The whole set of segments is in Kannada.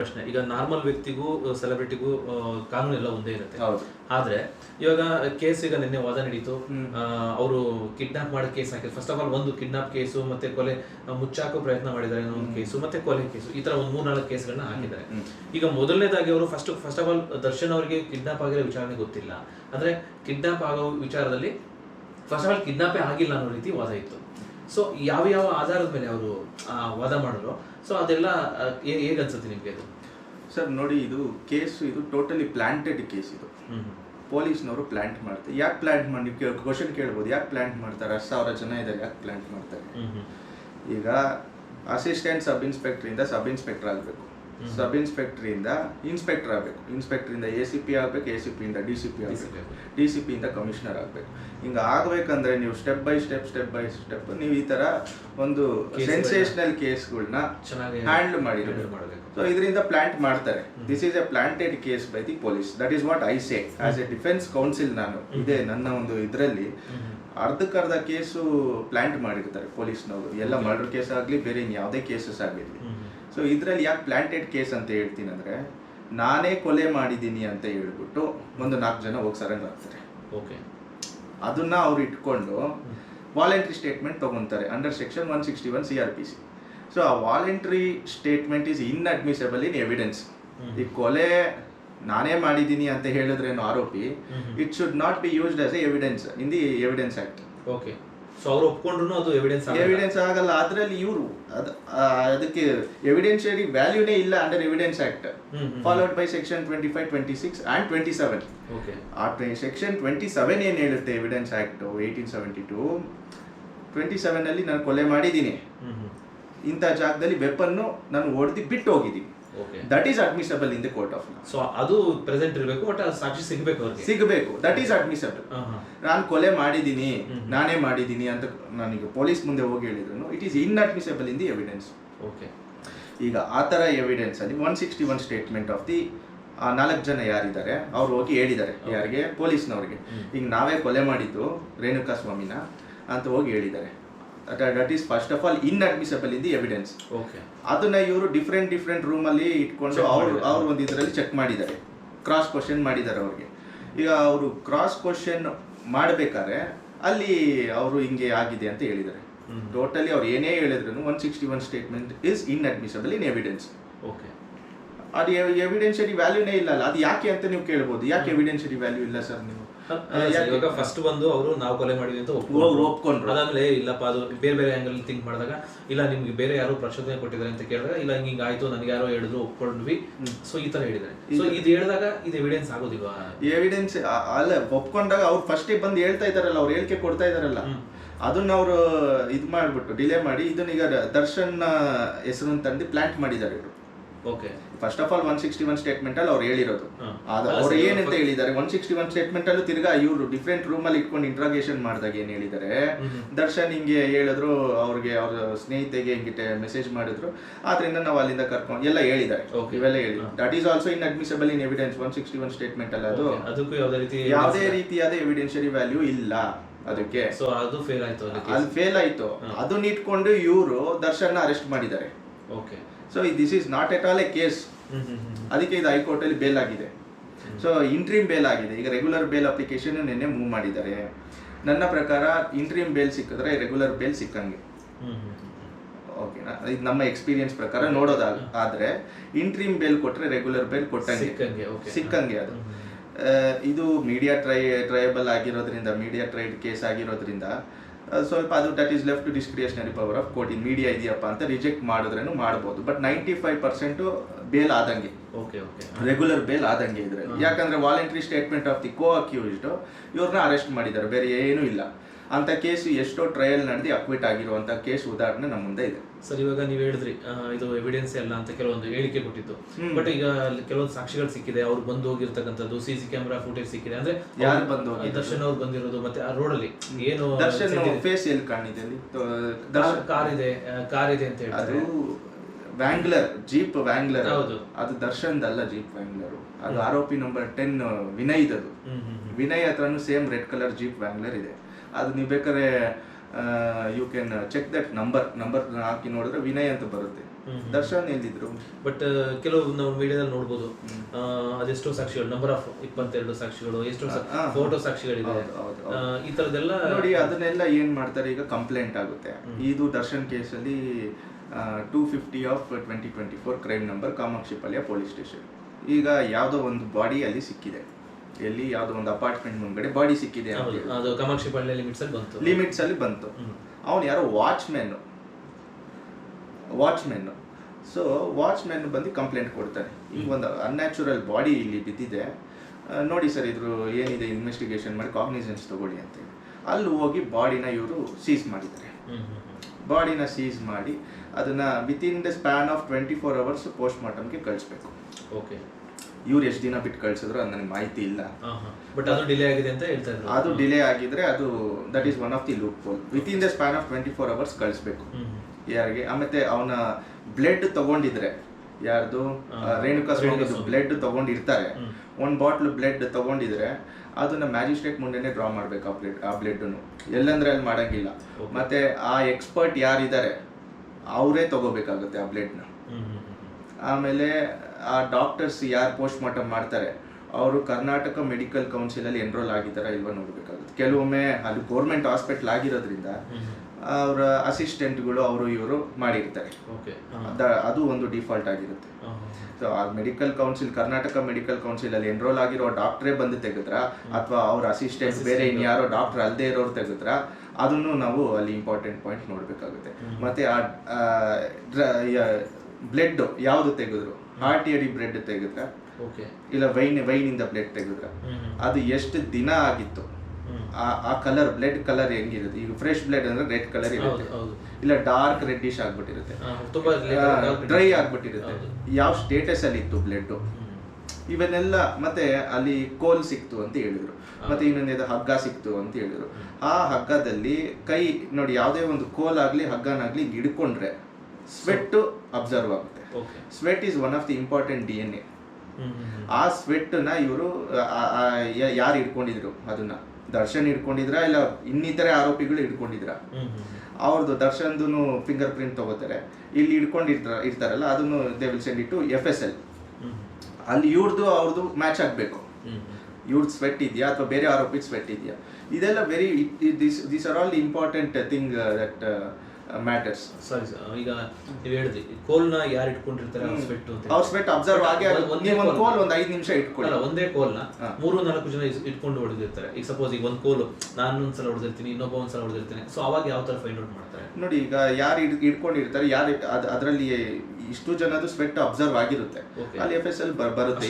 ಪ್ರಶ್ನೆ. ಈಗ ನಾರ್ಮಲ್ ವ್ಯಕ್ತಿಗೂ ಸೆಲೆಬ್ರಿಟಿಗೂ ಕಾನೂನು ಎಲ್ಲ ಒಂದೇ ಇರುತ್ತೆ. ಆದ್ರೆ ಇವಾಗ ಕೇಸ್ ಈಗ ನಿನ್ನೆ ವಾದ ನಡೀತು. ಅವರು ಕಿಡ್ನಾಪ್ ಮಾಡೋ ಕೇಸ್ ಹಾಕಿದ್ರು. ಫಸ್ಟ್ ಆಫ್ ಆಲ್ ಒಂದು ಕಿಡ್ನಾಪ್ ಕೇಸು ಮತ್ತೆ ಕೊಲೆ ಮುಚ್ಚಾಕೋ ಪ್ರಯತ್ನ ಮಾಡಿದ್ದಾರೆ ಅನ್ನೋ ಒಂದು ಕೇಸು ಮತ್ತೆ ಕೊಲೆ ಕೇಸು. ಈ ತರ ಒಂದು ಮೂರ್ನಾಲ್ಕು ಕೇಸ್ಗಳನ್ನ ಹಾಕಿದ್ದಾರೆ. ಈಗ ಮೊದಲನೇದಾಗಿ ಅವರು first first of all Darshan ಅವರಿಗೆ ಕಿಡ್ನಾಪ್ ಆಗಿರೋ ವಿಚಾರಣೆ ಗೊತ್ತಿಲ್ಲ. ಅಂದ್ರೆ ಕಿಡ್ನಾಪ್ ಆಗೋ ವಿಚಾರದಲ್ಲಿ ಫಸ್ಟ್ ಆಫ್ ಆಲ್ ಕಿಡ್ನಾಪೇ ಆಗಿಲ್ಲ ಅನ್ನೋ ರೀತಿ ವಾದ ಇತ್ತು. ಸೊ ಯಾವ ಯಾವ ಆಧಾರದ ಮೇಲೆ ಅವರು ವಾದ ಮಾಡಿದ್ರು? ಸೊ ಅದೆಲ್ಲ ಹೇಗೆ ಅನ್ಸುತ್ತೆ ನಿಮಗೆ ಅದು ಸರ್ ನೋಡಿ ಇದು ಕೇಸು ಇದು ಟೋಟಲಿ ಪ್ಲಾಂಟೆಡ್ ಕೇಸ್ ಇದು. ಪೊಲೀಸ್ನವರು ಪ್ಲಾಂಟ್ ಮಾಡ್ತಾರೆ. ಯಾಕೆ ಪ್ಲಾಂಟ್ ಮಾಡಿ ಕ್ವಶನ್ ಕೇಳ್ಬೋದು. ಯಾಕೆ ಪ್ಲಾಂಟ್ ಮಾಡ್ತಾರೆ? ಹತ್ತು ಸಾವಿರ ಜನ ಇದ್ದಾರೆ. ಯಾಕೆ ಪ್ಲಾಂಟ್ ಮಾಡ್ತಾರೆ? ಈಗ ಅಸಿಸ್ಟೆಂಟ್ ಸಬ್ ಇನ್ಸ್ಪೆಕ್ಟ್ರಿಂದ ಸಬ್ ಇನ್ಸ್ಪೆಕ್ಟರ್ ಆಗಬೇಕು. ಸಬ್ ಇನ್ಸ್ಪೆಕ್ಟ್ರಿಂದ ಇನ್ಸ್ಪೆಕ್ಟರ್ ಆಗಬೇಕು. ಇನ್ಸ್ಪೆಕ್ಟ್ರಿಂದ ಎ ಸಿ ಪಿ ಆಗಬೇಕು ಎ ಸಿ ಪಿಯಿಂದ ಡಿ ಸಿ ಪಿ ಆಗಬೇಕು ಡಿ ಸಿ ಇಂದ ಕಮಿಷನರ್ ಆಗಬೇಕು. ಹಿಂಗ ಆಗ್ಬೇಕಂದ್ರೆ ನೀವು step by step step by step ನೀವು ಈ ತರ ಒಂದು ಸೆನ್ಸೇಷನಲ್ ಕೇಸ್ಗಳನ್ನ ಹ್ಯಾಂಡಲ್ ಮಾಡಿ. ಸೊ ಇದರಿಂದ ಪ್ಲಾಂಟ್ ಮಾಡ್ತಾರೆ. This is a planted case by the police that is what I say as a defence counsel ನಾನು ಇದೆ ನನ್ನ ಒಂದು ಇದರಲ್ಲಿ ಅರ್ಧಕ್ಕರ್ಧ ಕೇಸು ಪ್ಲಾಂಟ್ ಮಾಡಿರ್ತಾರೆ ಪೊಲೀಸ್ನವರು ಎಲ್ಲ ಮರ್ಡರ್ ಕೇಸ್ ಆಗಲಿ ಬೇರೆ ಯಾವುದೇ ಕೇಸಸ್ ಆಗಿರಲಿ. ಸೊ ಇದರಲ್ಲಿ ಯಾಕೆ ಪ್ಲಾಂಟೆಡ್ ಕೇಸ್ ಅಂತ ಹೇಳ್ತೀನಿ ಅಂದರೆ ನಾನೇ ಕೊಲೆ ಮಾಡಿದ್ದೀನಿ ಅಂತ ಹೇಳ್ಬಿಟ್ಟು ಒಂದು ನಾಲ್ಕು ಜನ ಹೋಗಿ ಸರಂಗ್ ಆಗ್ತಾರೆ. ಓಕೆ ಅದನ್ನ ಅವ್ರು ಇಟ್ಕೊಂಡು ವಾಲಂಟ್ರಿ ಸ್ಟೇಟ್ಮೆಂಟ್ ತಗೊಂತಾರೆ under section one sixty one C R P C so ಆ voluntary statement is inadmissible in evidence ಈ ಕೊಲೆ ನಾನೇ ಮಾಡಿದ್ದೀನಿ ಅಂತ ಹೇಳಿದ್ರೇನು ಆರೋಪಿ it should not be used as a evidence in the evidence act okay so ಅವ್ರು ಒಪ್ಕೊಂಡ್ರು ಅದು ಎವಿಡೆನ್ಸ್ ಎವಿಡೆನ್ಸ್ ಆಗಲ್ಲ. ಅದರಲ್ಲಿ ಇವರು ಅದಕ್ಕೆ ಎವಿಡೆನ್ಷಿಯರಿ ವ್ಯಾಲ್ಯೂನೇ ಇಲ್ಲ under evidence act. Followed by section twenty five twenty six and twenty seven okay ಆ ಸೆಕ್ಷನ್ ಟ್ವೆಂಟಿ ಸೆವೆನ್ ಏನು ಹೇಳುತ್ತೆ evidence act eighteen seventy two twenty ಸೆವೆನಲ್ಲಿ ನಾನು ಕೊಲೆ ಮಾಡಿದ್ದೀನಿ. ಇಂಥ ಜಾಗದಲ್ಲಿ ವೆಪನ್ನು ನಾನು ಹೊಡೆದು ಬಿಟ್ಟು ಹೋಗಿದ್ದೀನಿ that is admissible in the court of law so ಅದು ಪ್ರೆಸೆಂಟ್ ಇರಬೇಕು ಬಟ್ ಸಾಕ್ಷಿ ಸಿಗಬೇಕು ಅವ್ರಿಗೆ. ಸಿಗಬೇಕು. That is admissible. ನಾನು ಕೊಲೆ ಮಾಡಿದ್ದೀನಿ ನಾನೇ ಮಾಡಿದ್ದೀನಿ ಅಂತ ನನಗೆ ಪೊಲೀಸ್ ಮುಂದೆ ಹೋಗಿ ಹೇಳಿದ್ರು it is in admissible in the evidence okay ಈಗ ಆ ಥರ ಎವಿಡೆನ್ಸ್ ಅಲ್ಲಿ one sixty one statement of the ನಾಲ್ಕು ಜನ ಯಾರಿದ್ದಾರೆ ಅವ್ರು ಹೋಗಿ ಹೇಳಿದ್ದಾರೆ ಯಾರಿಗೆ? ಪೊಲೀಸ್ನವ್ರಿಗೆ. ಈಗ ನಾವೇ ಕೊಲೆ ಮಾಡಿದ್ದು ರೇಣುಕಾ ಸ್ವಾಮಿನ ಅಂತ ಹೋಗಿ ಹೇಳಿದ್ದಾರೆ. That is first of all in admissible in the evidence okay ಅದನ್ನ ಇವರು ಡಿಫ್ರೆಂಟ್ ಡಿಫ್ರೆಂಟ್ ರೂಮಲ್ಲಿ ಇಟ್ಕೊಂಡು ಅವರು ಅವ್ರು ಒಂದು ಇದರಲ್ಲಿ ಚೆಕ್ ಮಾಡಿದ್ದಾರೆ. ಕ್ರಾಸ್ ಕ್ವಶನ್ ಮಾಡಿದ್ದಾರೆ ಅವ್ರಿಗೆ. ಈಗ ಅವರು ಕ್ರಾಸ್ ಕ್ವಶನ್ ಮಾಡಬೇಕಾದ್ರೆ ಅಲ್ಲಿ ಅವರು ಹಿಂಗೆ ಆಗಿದೆ ಅಂತ ಹೇಳಿದ್ದಾರೆ. ಟೋಟಲಿ ಅವ್ರು ಏನೇ ಹೇಳಿದ್ರು one sixty one statement is inadmissible in evidence okay ಅದು ಎವಿಡೆನ್ಷರಿ ವ್ಯಾಲ್ಯೂನೇ ಇಲ್ಲ ಅಲ್ಲ. ಅದು ಯಾಕೆ ಅಂತ ನೀವು ಕೇಳ್ಬೋದು. ಯಾಕೆ ಎವಿಡೆನ್ಷರಿ ವ್ಯಾಲ್ಯೂ ಇಲ್ಲ ಸರ್ ನೀವು? ಇವಾಗ ಫಸ್ಟ್ ಬಂದು ಅವರು ನಾವು ಕೊಲೆ ಮಾಡಿದ್ವಿ ಅಂತ ಅವ್ರು ಒಪ್ಕೊಂಡ್ರು. ಅದಾದ್ಮೇಲೆ "ಏ, ಇಲ್ಲಪ್ಪ ಅದು ಬೇರೆ ಬೇರೆ ಆಂಗಲ್ ಥಿಂಕ್ ಮಾಡಿದಾಗ ಇಲ್ಲ ನಿಮ್ಗೆ ಬೇರೆ ಯಾರು ಪ್ರಚೋದನೆ ಕೊಟ್ಟಿದ್ದಾರೆ ಅಂತ ಕೇಳಿದಾಗ ಇಲ್ಲ ಹಿಂಗೆ ಆಯ್ತು ನನಗೆ ಯಾರೋ ಹೇಳಿದ್ರು ಒಪ್ಕೊಂಡ್ವಿ. ಸೊ ಈ ತರ ಹೇಳಿದ್ದಾರೆ. ಸೊ ಇದು ಹೇಳಿದಾಗ ಇದು ಎವಿಡೆನ್ಸ್ ಆಗೋದಿಲ್ವಾ? ಎವಿಡೆನ್ಸ್ ಅಲ್ಲ ಒಪ್ಕೊಂಡಾಗ ಅವ್ರು ಫಸ್ಟ್ ಬಂದು ಹೇಳ್ತಾ ಇದಾರಲ್ಲ ಅವ್ರು ಹೇಳಿಕೆ ಕೊಡ್ತಾ ಇದಾರಲ್ಲ. ಅದನ್ನ ಅವರು ಇದು ಮಾಡ್ಬಿಟ್ಟು ಡಿಲೇ ಮಾಡಿ ಇದನ್ನ ಈಗ ದರ್ಶನ್ ಹೆಸರನ್ನು ತಂದು ಪ್ಲಾಂಟ್ ಮಾಡಿದ್ದಾರೆ ಇವರು. Okay first of all one sixty one statement ಅಲ್ಲಿ ಅವ್ರು ಹೇಳಿರೋದು. ಅದು ಅವ್ರು ಏನಂತ ಹೇಳಿದ್ದಾರೆ? ಒನ್ ಸಿಕ್ಸ್ಟಿ ಒನ್ ಸ್ಟೇಟ್ಮೆಂಟ್ ಅಲ್ಲೂ ತಿರ್ಗಾ ಇವರು ಡಿಫ್ರೆಂಟ್ ರೂಮ್ ಅಲ್ಲಿ ಇಟ್ಕೊಂಡು ಇಂಟ್ರಾಗೇಷನ್ ಮಾಡಿದಾಗ ಏನ್ ಹೇಳಿದ್ದಾರೆ. ದರ್ಶನ್ ಹಿಂಗೆ ಹೇಳಿದ್ರು ಅವ್ರಿಗೆ ಅವ್ರ ಸ್ನೇಹಿತೆಗೆ ಹಿಂಗಿಟ್ಟೆ ಮೆಸೇಜ್ ಮಾಡಿದ್ರು. ಆದ್ರಿಂದ ನಾವು ಅಲ್ಲಿಂದ ಕರ್ಕೊಂಡು ಎಲ್ಲ ಹೇಳಿದ್ದಾರೆ. ಇವೆಲ್ಲ ಹೇಳಿ. That is also inadmissible in evidence one sixty one statement ಅಲ್ಲ ಅದು ಅದಕ್ಕೂ ಯಾವುದೇ ರೀತಿ ಯಾವುದೇ ರೀತಿಯಾದ ಎವಿಡೆನ್ಷರಿ ವ್ಯಾಲ್ಯೂ ಇಲ್ಲ ಅದಕ್ಕೆ. ಸೊ ಅದು ಫೇಲ್ ಆಯ್ತು ಅಲ್ಲಿ ಫೇಲ್ ಆಯ್ತು. ಅದನ್ನ ಇಟ್ಕೊಂಡು ಇವರು ದರ್ಶನ್ ಅರೆಸ್ಟ್ ಮಾಡಿದ್ದಾರೆ. Okay so this is not at all a case ಅದಕ್ಕೆ ಇದು ಹೈಕೋರ್ಟ್ ಅಲ್ಲಿ ಬೇಲ್ ಆಗಿದೆ ಸೊ ಇಂಟ್ರೀಮ್ ಬೇಲ್ ಆಗಿದೆ. ಈಗ ರೆಗ್ಯುಲರ್ ಬೇಲ್ ಅಪ್ಲಿಕೇಶನ್ ನಿನ್ನೆ ಮೂವ್ ಮಾಡಿದ್ದಾರೆ. ನನ್ನ ಪ್ರಕಾರ ಇಂಟ್ರೀಮ್ ಬೇಲ್ ಸಿಕ್ಕಿದ್ರೆ ರೆಗ್ಯುಲರ್ ಬೇಲ್ ಸಿಕ್ಕಂಗೆ. ಓಕೆನಾ ಇದು ನಮ್ಮ ಎಕ್ಸ್ಪೀರಿಯನ್ಸ್ ಪ್ರಕಾರ ನೋಡೋದಾಗ ಆದ್ರೆ ಇಂಟ್ರೀಮ್ ಬೇಲ್ ಕೊಟ್ಟರೆ ರೆಗ್ಯುಲರ್ ಬೇಲ್ ಕೊಟ್ಟಂಗೆ. ಸಿಕ್ಕಂಗೆ, ಅದು. ಇದು ಮೀಡಿಯಾ ಟ್ರೈ ಟ್ರೈಬಲ್ ಆಗಿರೋದ್ರಿಂದ ಮೀಡಿಯಾ ಟ್ರೈಡ್ ಕೇಸ್ ಆಗಿರೋದ್ರಿಂದ ಸ್ವಲ್ಪ ಅದು that is left discretionary power of court in media ಇದೆಯಪ್ಪ ಅಂತ ರಿಜೆಕ್ಟ್ ಮಾಡಿದ್ರೇನು ಮಾಡ್ಬೋದು. But ninety five percent bail ಆದಂಗೆ ಓಕೆ ಓಕೆ ರೆಗ್ಯುಲರ್ ಬೇಲ್ ಆದಂಗೆ ಇದ್ರೆ. ಯಾಕಂದ್ರೆ voluntary statement of the co accused ಇವ್ರನ್ನ ಅರೆಸ್ಟ್ ಮಾಡಿದ್ದಾರೆ. ಬೇರೆ ಏನೂ ಇಲ್ಲ. ಅಂತ ಕೇಸ್ ಎಷ್ಟೋ ಟ್ರಯಲ್ ನಡೆದು ಅಕ್ವಿಟ್ ಆಗಿರುವಂತ ಕೇಸ್ ಉದಾಹರಣೆ ನಮ್ಮ ಮುಂದೆ ಇದೆ. ಸರ್ ಇವಾಗ ನೀವು ಹೇಳಿದ್ರಿ ಇದು ಎವಿಡೆನ್ಸ್ ಅಲ್ಲ ಅಂತ ಕೆಲವೊಂದು ಹೇಳಿಕೆ ಕೊಟ್ಟಿತ್ತು. ಬಟ್ ಈಗ ಕೆಲವೊಂದು ಸಾಕ್ಷಿಗಳು ಸಿಕ್ಕಿದೆ ಅವ್ರು ಬಂದು ಹೋಗಿರ್ತಕ್ಕಂಥದ್ದು ಸಿ ಸಿ ಕ್ಯಾಮೆರಾ ಫುಟೇಜ್ ಸಿಕ್ಕಿದೆ. ಅಂದ್ರೆ ಯಾರು ಬಂದು ದರ್ಶನ್ ಅವ್ರು ಬಂದಿರೋದು ಮತ್ತೆ ಆ ರೋಡ್ ಅಲ್ಲಿ ಏನು ದರ್ಶನ್ ಫೇಸ್ ಎಲ್ಲಿ ಕಾಣಿದೆ ಅಲ್ಲಿ? ಕಾರ್- ಇದೆ ಕಾರ್ ಇದೆ ಅಂತ ಹೇಳ್ತಾರೆ. ವ್ಯಾಂಗ್ಲರ್ ಜೀಪ್ ವ್ಯಾಂಗ್ಲರ್ ಹೌದು. ಅದು ದರ್ಶನ್ ಅಲ್ಲ ಜೀಪ್ ವ್ಯಾಂಗ್ಲರ್ ಅದು ಆರೋಪಿ ನಂಬರ್ ಟೆನ್ ವಿನಯ್ ಅದು. ವಿನಯ್ ಹತ್ರನು same red colour jeep wrangler ಇದೆ. ಅದು ನೀವು ಬೇಕಾದ್ರೆ you can check that number number ಹಾಕಿ ನೋಡಿದ್ರೆ ವಿನಯ್ ಅಂತ ಬರುತ್ತೆ. ದರ್ಶನ್ ಎಲ್ಲಿದ್ರು? ಬಟ್ ಕೆಲವು ನಾವು ಮೀಡಿಯಾದಲ್ಲಿ ನೋಡ್ಬೋದು. ಅದೆಷ್ಟೋ ಸಾಕ್ಷಿಗಳು ನಂಬರ್ ಆಫ್ ಇಪ್ಪತ್ತೆರಡು ಸಾಕ್ಷಿಗಳು ಎಷ್ಟೋ. ಫೋಟೋ ಸಾಕ್ಷಿಗಳಿದೆ. ಈ ತರದೆಲ್ಲ ನೋಡಿ ಅದನ್ನೆಲ್ಲ ಏನ್ ಮಾಡ್ತಾರೆ ಈಗ ಕಂಪ್ಲೇಂಟ್ ಆಗುತ್ತೆ. ಇದು ದರ್ಶನ್ ಕೇಸಲ್ಲಿ two fifty of twenty twenty four crime number Kamakshipalya police station ಈಗ ಯಾವುದೋ ಒಂದು ಬಾಡಿ ಅಲ್ಲಿ ಸಿಕ್ಕಿದೆ. ಎಲ್ಲಿ ಯಾವುದೋ ಒಂದು ಅಪಾರ್ಟ್ಮೆಂಟ್ ಮುಂದ್ಗಡೆ ಬಾಡಿ ಸಿಕ್ಕಿದೆ ಅದು ಕಾಮಾಕ್ಷಿ ಲಿಮಿಟ್ಸ್ ಅಲ್ಲಿ ಬಂತು. ಲಿಮಿಟ್ಸ್ ಅಲ್ಲಿ ಬಂತು. ಅವನು ಯಾರೋ ವಾಚ್ಮ್ಯಾನ್ ವಾಚ್ಮ್ಯಾನ್ ಸೊ ವಾಚ್ಮ್ಯಾನ್ ಬಂದು ಕಂಪ್ಲೇಂಟ್ ಕೊಡ್ತಾನೆ. ಈಗ ಒಂದು ಅನ್ಯಾಚುರಲ್ ಬಾಡಿ ಇಲ್ಲಿ ಬಿದ್ದಿದೆ. ನೋಡಿ ಸರ್ ಇದ್ರ ಏನಿದೆ ಇನ್ವೆಸ್ಟಿಗೇಷನ್ ಮಾಡಿ ಕಾಗ್ನಿಸೆನ್ಸ್ ತಗೊಳ್ಳಿ ಅಂತ ಅಲ್ಲಿ ಹೋಗಿ ಬಾಡಿನ ಇವರು ಸೀಸ್ ಮಾಡಿದ್ದಾರೆ. ಬಾಡಿನ ಸೀಸ್ ಮಾಡಿ ಅದನ್ನ in the span of twenty four hours post ಮಾರ್ಟಮ್ಗೆ ಕಳಿಸ್ಬೇಕು. ಓಕೆ ಇವ್ರು ಎಷ್ಟು ದಿನ ಬಿಟ್ಟು ಕಳ್ಸಿದ್ರು ಅದು ನನಗೆ ಮಾಹಿತಿ ಇಲ್ಲ. ಬಟ್ ಅದು ಡಿಲೇ ಆಗಿದೆ ಅಂತ ಹೇಳ್ತಾ ಇದ್ರು. ಅದು ಡಿಲೇ ಆಗಿದ್ರೆ ಅದು that is one of the loophole within the span of twenty four hours ಕಳಿಸ್ಬೇಕು ಯಾರಿಗೆ ಆಮೇಲೆ ಅವನ ಬ್ಲಡ್ ತಗೊಂಡಿದ್ರೆ ಯಾರ್ದು? ರೇಣುಕಾ ಸ್ವಾಮಿ ಬ್ಲಡ್ ತಗೊಂಡಿರ್ತಾರೆ. ಒಂದು ಬಾಟ್ಲ್ ಬ್ಲಡ್ ತಗೊಂಡಿದ್ರೆ ಅದನ್ನ ಮ್ಯಾಜಿಸ್ಟ್ರೇಟ್ ಮುಂದೆನೆ ಡ್ರಾ ಮಾಡ್ಬೇಕು ಆ ಬ್ಲಡ್ ಆ ಬ್ಲಡ್ ಎಲ್ಲಂದ್ರೆ ಅಲ್ಲಿ ಮಾಡಂಗಿಲ್ಲ. ಮತ್ತೆ ಆ ಎಕ್ಸ್ಪರ್ಟ್ ಯಾರಿದ್ದಾರೆ ಅವರೇ ತಗೋಬೇಕಾಗುತ್ತೆ ಆ ಬ್ಲಡ್ನ. ಹ್ಮ್, ಹ್ಮ್, ಹ್ಮ್. ಆಮೇಲೆ ಆ ಡಾಕ್ಟರ್ಸ್ ಯಾರು ಪೋಸ್ಟ್ ಮಾರ್ಟಮ್ ಮಾಡ್ತಾರೆ? ಅವರು ಕರ್ನಾಟಕ ಮೆಡಿಕಲ್ ಕೌನ್ಸಿಲ್ ಅಲ್ಲಿ ಎನ್ರೋಲ್ ಆಗಿದಾರ ಇಲ್ವಾ ನೋಡ್ಬೇಕಾಗುತ್ತೆ. ಕೆಲವೊಮ್ಮೆ ಅಲ್ಲಿ ಗೌರ್ಮೆಂಟ್ ಹಾಸ್ಪಿಟಲ್ ಆಗಿರೋದ್ರಿಂದ ಅವರ ಅಸಿಸ್ಟೆಂಟ್ಗಳು ಅವರು ಇವರು ಮಾಡಿರ್ತಾರೆ. ಓಕೆ ಅದು ಒಂದು ಡಿಫಾಲ್ಟ್ ಆಗಿರುತ್ತೆ. ಸೊ ಆ medical council Karnataka medical council ಅಲ್ಲಿ ಎನ್ರೋಲ್ ಆಗಿರೋ ಡಾಕ್ಟ್ರೇ ಬಂದು ತೆಗೆದ್ರ? ಅಥವಾ ಅವ್ರ ಅಸಿಸ್ಟೆಂಟ್ ಬೇರೆ ಇನ್ಯಾರೋ ಡಾಕ್ಟರ್ ಅಲ್ಲದೆ ಇರೋರು ತೆಗೆದ್ರ? ಅದನ್ನು ನಾವು ಅಲ್ಲಿ ಇಂಪಾರ್ಟೆಂಟ್ ಪಾಯಿಂಟ್ ನೋಡ್ಬೇಕಾಗುತ್ತೆ. ಮತ್ತೆ ಆ ಬ್ಲಡ್ ಯಾವ್ದು ತೆಗೆದ್ರು? ಹಾರ್ಟ್ ಎಡಿ ಬ್ರೆಡ್ ತೆಗೆದ್ರ ಓಕೆ ಇಲ್ಲ ವೈನ್ ವೈನಿಂದ ಬ್ಲೆಡ್ ತೆಗೆದ್ರ. ಅದು ಎಷ್ಟು ದಿನ ಆಗಿತ್ತು? ಆ ಆ ಕಲರ್ ಬ್ಲಡ್ ಕಲರ್ ಹೆಂಗಿರುತ್ತೆ? ಈಗ ಫ್ರೆಶ್ ಬ್ಲಡ್ ಅಂದ್ರೆ ರೆಡ್ ಕಲರ್ ಇರುತ್ತೆ. ಇಲ್ಲ ಡಾರ್ಕ್ ರೆಡ್ಡಿಶ್ ಆಗ್ಬಿಟ್ಟಿರುತ್ತೆ. ಡ್ರೈ ಆಗ್ಬಿಟ್ಟಿರುತ್ತೆ. ಯಾವ ಸ್ಟೇಟಸ್ ಅಲ್ಲಿ ಇತ್ತು ಬ್ಲಡ್. ಇವನ್ನೆಲ್ಲ ಮತ್ತೆ ಅಲ್ಲಿ ಕೋಲ್ ಸಿಕ್ತು ಅಂತ ಹೇಳಿದ್ರು. ಮತ್ತೆ ಇನ್ನೊಂದು ಹಗ್ಗ ಸಿಕ್ತು ಅಂತ ಹೇಳಿದ್ರು. ಆ ಹಗ್ಗದಲ್ಲಿ ಕೈ ನೋಡಿ ಯಾವುದೇ ಒಂದು ಕೋಲ್ ಆಗ್ಲಿ ಹಗ್ಗನಾಗ್ಲಿ ಹಿಂಗ್ ಹಿಡ್ಕೊಂಡ್ರೆ ಸ್ವೆಟ್ ಅಬ್ಸರ್ವ್ ಆಗುತ್ತೆ. Sweat is one of the important D N A. ಆ ಸ್ವೆಟ್ನ ಇವರು ಯಾರು ಇಟ್ಕೊಂಡಿದ್ರು ಅದನ್ನ? ದರ್ಶನ್ ಹಿಡ್ಕೊಂಡಿದ್ರ ಇಲ್ಲ ಇನ್ನಿತರೆ ಆರೋಪಿಗಳು ಹಿಡ್ಕೊಂಡಿದ್ರ? ಹ್ಮ್, ಹ್ಮ್. ಅವ್ರದ್ದು ದರ್ಶನ್ದು ಫಿಂಗರ್ ಪ್ರಿಂಟ್ ತಗೋತಾರೆ. ಇಲ್ಲಿ ಹಿಡ್ಕೊಂಡಿರ್ತಾರ ಇರ್ತಾರಲ್ಲ ಅದನ್ನು ದೇ ವಿಲ್ ಸೆಂಡ್ ಇಟ್ಟು ಎಫ್ ಎಸ್ ಎಲ್ ಅಲ್ಲಿ ಇವ್ರದ್ದು ಅವ್ರದ್ದು ಮ್ಯಾಚ್ ಆಗಬೇಕು. ಹ್ಮ್. ಇವ್ರದ್ದು ಸ್ವೆಟ್ ಇದೆಯಾ ಅಥವಾ ಬೇರೆ ಆರೋಪಿ ಸ್ವೆಟ್ ಇದೆಯಾ? ಇದೆಲ್ಲ very this this are all important thing that matters sorry sir ಈಗ ನೀವು ಹೇಳಿದ್ರಿ ನ ಯಾರು ಇಟ್ಕೊಂಡಿರ್ತಾರೆ ಅವ್ರ ಸ್ವೆಟ್ ಅಂತ ಅವ್ರ ಸ್ವೆಟ್ ಅಬ್ಸರ್ವ್ ಆಗಿ ಒಂದೇ ಒಂದು ಕೋಲ್ ಒಂದು ಐದು ನಿಮಿಷ ಇಟ್ಕೊಳ್ಳಿ. ಅಲ್ಲ ಒಂದೇ ಕೋಲ್ನ ಮೂರು ನಾಲ್ಕು ಜನ ಇಟ್ಕೊಂಡು ಹೊಡೆದಿರ್ತಾರೆ. ಈಗ ಸಪೋಸ್ ಈಗ ಒಂದು ಕೋಲು ನಾನು ಒಂದ್ಸಲ ಹೊಡೆದಿರ್ತೀನಿ ಇನ್ನೊಬ್ಬ ಒಂದ್ಸಲ ಹೊಡೆದಿರ್ತೀನಿ. ಸೊ ಅವಾಗ ಯಾವ ತರ ಫೈಂಡ್ ಔಟ್ ಮಾಡ್ತಾರೆ? ನೋಡಿ ಈಗ ಯಾರು ಇಟ್ಕೊಂಡಿರ್ತಾರೆ ಯಾರು ಅದ್ ಅದರಲ್ಲಿ ಇಷ್ಟು ಜನದು ಸ್ವೆಟ್ ಅಬ್ಸರ್ವ್ ಆಗಿರುತ್ತೆ. ಅಲ್ಲಿ ಎಫ್ ಎಸ್ ಎಲ್ ಬರುತ್ತೆ.